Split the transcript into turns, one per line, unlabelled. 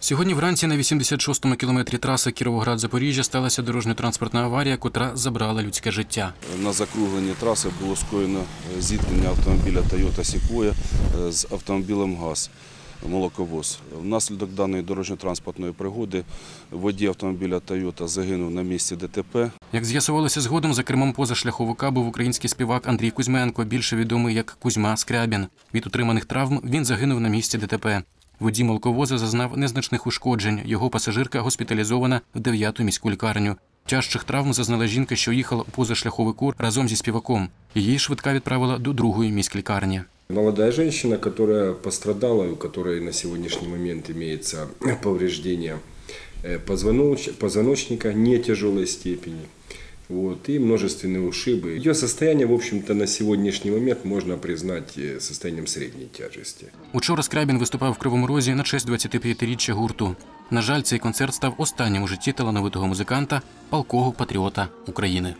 Сьогодні вранці на 86-му кілометрі траси Кіровоград-Запоріжжя сталася дорожньо-транспортна аварія, котра забрала людське життя.
На закругленні траси було скоєно е, зіткнення автомобіля Toyota Sequoia е, з автомобілем ГАЗ молоковоз. Внаслідок даної дорожньо-транспортної пригоди водій автомобіля Toyota загинув на місці ДТП.
Як з'ясувалося згодом, за кермом позашляховика був український співак Андрій Кузьменко, більше відомий як Кузьма Скрябін. Від отриманих травм він загинув на місці ДТП. Водій молоковоза зазнав незначних ушкоджень. Його пасажирка госпіталізована в 9-ту міську лікарню. Тяжчих травм зазнала жінка, що їхала у позашляховику разом зі співаком. Її швидка відправила до другої міськлікарні.
Молодая женщина, которая пострадала, у которой на сегодняшний момент имеется повреждение э, позвоночника не тяжелой степени Вот, и множественные ушибы. Ее состояние, в общем-то, на сегодняшний момент можно признать э, состоянием средней тяжести.
Учора Скрябін виступав в Кривому Розі на честь 25-річчя гурту. На жаль, цей концерт став останнім у житті талановитого музиканта, палкого патріота України.